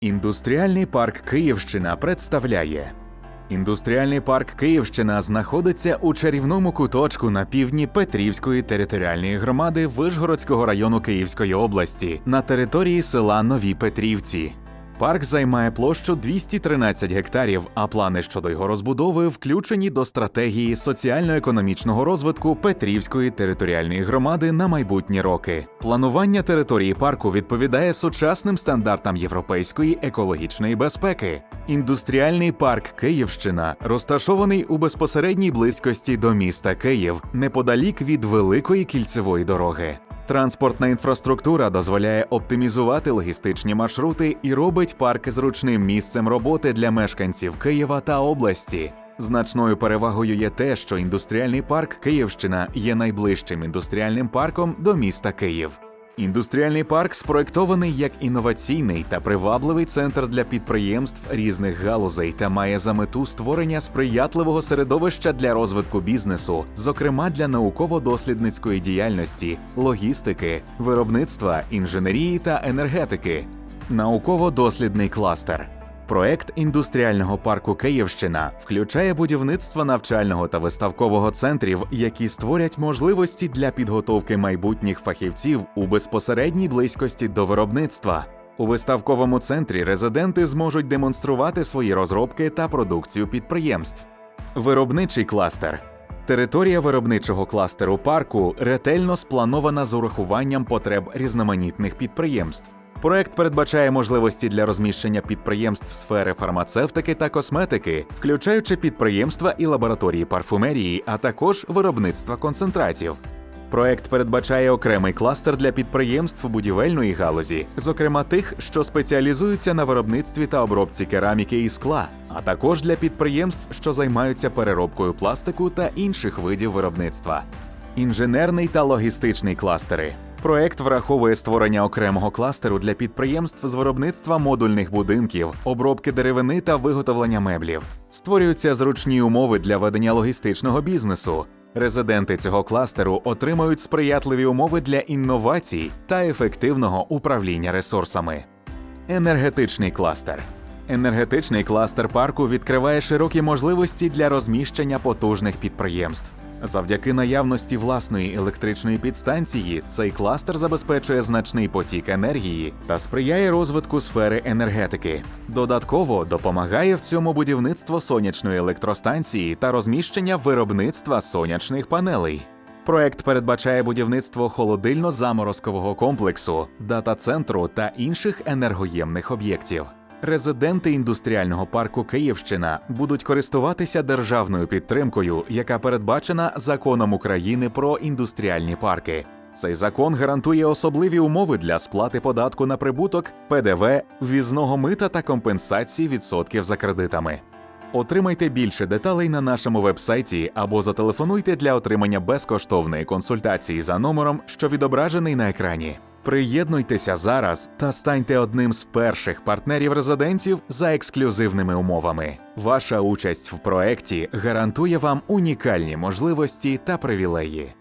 Індустріальний парк Київщина представляє. Індустріальний парк Київщина знаходиться у чарівному куточку на півдні Петрівської територіальної громади Вишгородського району Київської області на території села Нові Петрівці. Парк займає площу 213 гектарів, а плани щодо його розбудови включені до стратегії соціально-економічного розвитку Петрівської територіальної громади на майбутні роки. Планування території парку відповідає сучасним стандартам європейської екологічної безпеки. Індустріальний парк Київщина розташований у безпосередній близькості до міста Київ, неподалік від великої кільцевої дороги. Транспортна інфраструктура дозволяє оптимізувати логістичні маршрути і робить парк зручним місцем роботи для мешканців Києва та області. Значною перевагою є те, що індустріальний парк Київщина є найближчим індустріальним парком до міста Київ. Індустріальний парк спроектований як інноваційний та привабливий центр для підприємств різних галузей та має за мету створення сприятливого середовища для розвитку бізнесу, зокрема для науково-дослідницької діяльності, логістики, виробництва, інженерії та енергетики. Науково-дослідний кластер. Проект індустріального парку Київщина включає будівництво навчального та виставкового центрів, які створять можливості для підготовки майбутніх фахівців у безпосередній близькості до виробництва. У виставковому центрі резиденти зможуть демонструвати свої розробки та продукцію підприємств. Виробничий кластер. Територія виробничого кластеру парку ретельно спланована з урахуванням потреб різноманітних підприємств. Проект передбачає можливості для розміщення підприємств сфери фармацевтики та косметики, включаючи підприємства і лабораторії парфумерії, а також виробництва концентратів. Проект передбачає окремий кластер для підприємств будівельної галузі, зокрема тих, що спеціалізуються на виробництві та обробці кераміки і скла, а також для підприємств, що займаються переробкою пластику та інших видів виробництва. Інженерний та логістичний кластери. Проект враховує створення окремого кластеру для підприємств з виробництва модульних будинків, обробки деревини та виготовлення меблів. Створюються зручні умови для ведення логістичного бізнесу. Резиденти цього кластеру отримають сприятливі умови для інновацій та ефективного управління ресурсами. Енергетичний кластер. Енергетичний кластер парку відкриває широкі можливості для розміщення потужних підприємств. Завдяки наявності власної електричної підстанції цей кластер забезпечує значний потік енергії та сприяє розвитку сфери енергетики. Додатково допомагає в цьому будівництво сонячної електростанції та розміщення виробництва сонячних панелей. Проект передбачає будівництво холодильно-заморозкового комплексу, дата-центру та інших енергоємних об'єктів. Резиденти індустріального парку Київщина будуть користуватися державною підтримкою, яка передбачена законом України про індустріальні парки. Цей закон гарантує особливі умови для сплати податку на прибуток, ПДВ, ввізного мита та компенсації відсотків за кредитами. Отримайте більше деталей на нашому вебсайті або зателефонуйте для отримання безкоштовної консультації за номером, що відображений на екрані. Приєднуйтеся зараз та станьте одним з перших партнерів резидентів за ексклюзивними умовами. Ваша участь в проекті гарантує вам унікальні можливості та привілеї.